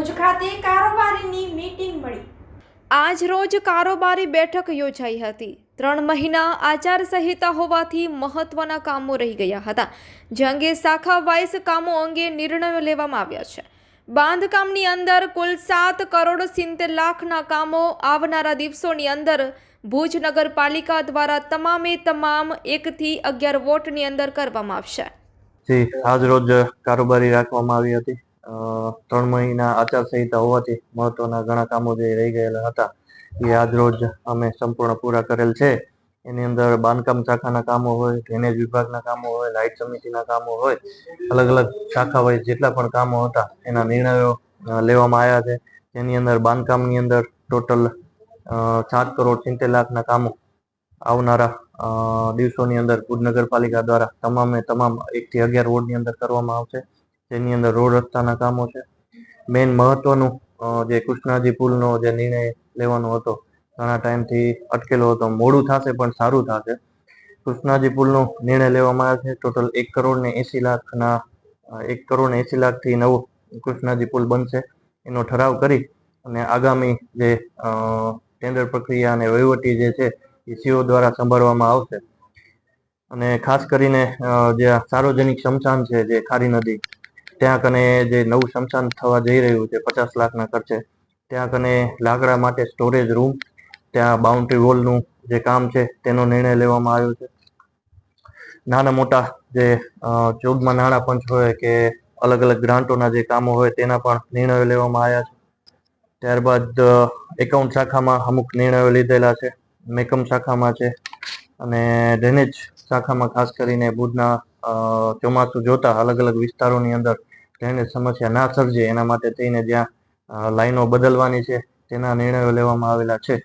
ભુજ ખાતે કારોબારીની મીટિંગ મળી. આજ રોજ કારોબારી બેઠક યોજાઈ હતી. ત્રણ મહિના આચાર સંહિતા હોવાથી મહત્વના કામો રહી ગયા હતા. જે અંગે શાખા વાઇસ કામો અંગે નિર્ણયો લેવામાં આવ્યા છે. બાંધકામની અંદર કુલ સાત કરોડ સિત્તેર લાખના કામો આવનારા દિવસોની અંદર ભુજ નગરપાલિકા દ્વારા તમામે તમામ એકથી અગિયાર વોટની અંદર કરવામાં આવશે. આજ રોજ કારોબારી રાખવામાં આવી હતી. ત્રણ મહિના આચારસંહિતા હોવાથી મહત્વના ઘણા કામો જે રહી ગયેલા હતા, એ આજ રોજ અમે સંપૂર્ણ પૂરા કરેલ છે. એની અંદર બાંધકામ શાખાના કામો હોય ડ્રેનેજ વિભાગના કામો હોય, લાઇટ સમિતિના કામો હોય અલગ અલગ શાખા હોય, જેટલા પણ કામો હતા, એના નિર્ણયો લેવામાં આવ્યા છે. જેની અંદર બાંધકામની અંદર ટોટલ સાત કરોડ સિત્તેર લાખના કામો આવનારા દિવસોની અંદર ભુજ નગરપાલિકા દ્વારા તમામે તમામ એકથી અગિયાર વોર્ડની અંદર કરવામાં આવશે. જેની અંદર રોડ રસ્તાના કામો છે. મેઇન મહત્વનું જે કૃષ્ણાજી પુલનો જે નિર્ણય લેવાનો હતો, ઘણા ટાઈમથી અટકેલો હતો. મોડું થશે પણ સારું થશે. કૃષ્ણાજી પુલનો નિર્ણય લેવામાં આવ્યો છે. ટોટલ એક કરોડ ને એસી લાખના એક કરોડ ને એસી લાખથી નવો કૃષ્ણાજી પુલ બનશે. એનો ઠરાવ કરી અને આગામી જે ટેન્ડર પ્રક્રિયા અને વહીવટી જે છે, એ સીઓ દ્વારા સંભાળવામાં આવશે. અને ખાસ કરીને જે સાર્વજનિક શમશાન છે, જે ખારી નદી ત્યાં કને જે નવું શમશાન થવા જઈ રહ્યું છે, પચાસ લાખના ખર્ચે, ત્યાં કને લાકડા માટે સ્ટોરેજ રૂમ ત્યાં બાઉન્ડ્રી વોલનું જે કામ છે, તેનો નિર્ણય લેવામાં આવ્યો છે. નાના મોટા જે ચૌદમાં નાણાં પંચ હોય કે અલગ અલગ ગ્રાન્ટોના જે કામો હોય તેના પણ નિર્ણયો લેવામાં આવ્યા છે. ત્યારબાદ એકાઉન્ટ શાખામાં અમુક નિર્ણયો લીધેલા છે, મેકમ શાખામાં છે અને ડ્રેનેજ શાખામાં ખાસ કરીને ભુજના ચોમાસું જોતા અલગ અલગ વિસ્તારોની અંદર ડ્રેનેજ સમસ્યા ના સર્જે. એના માટે થઈને જ્યાં લાઈનો બદલવાની છે, તેના નિર્ણયો લેવામાં આવેલા છે.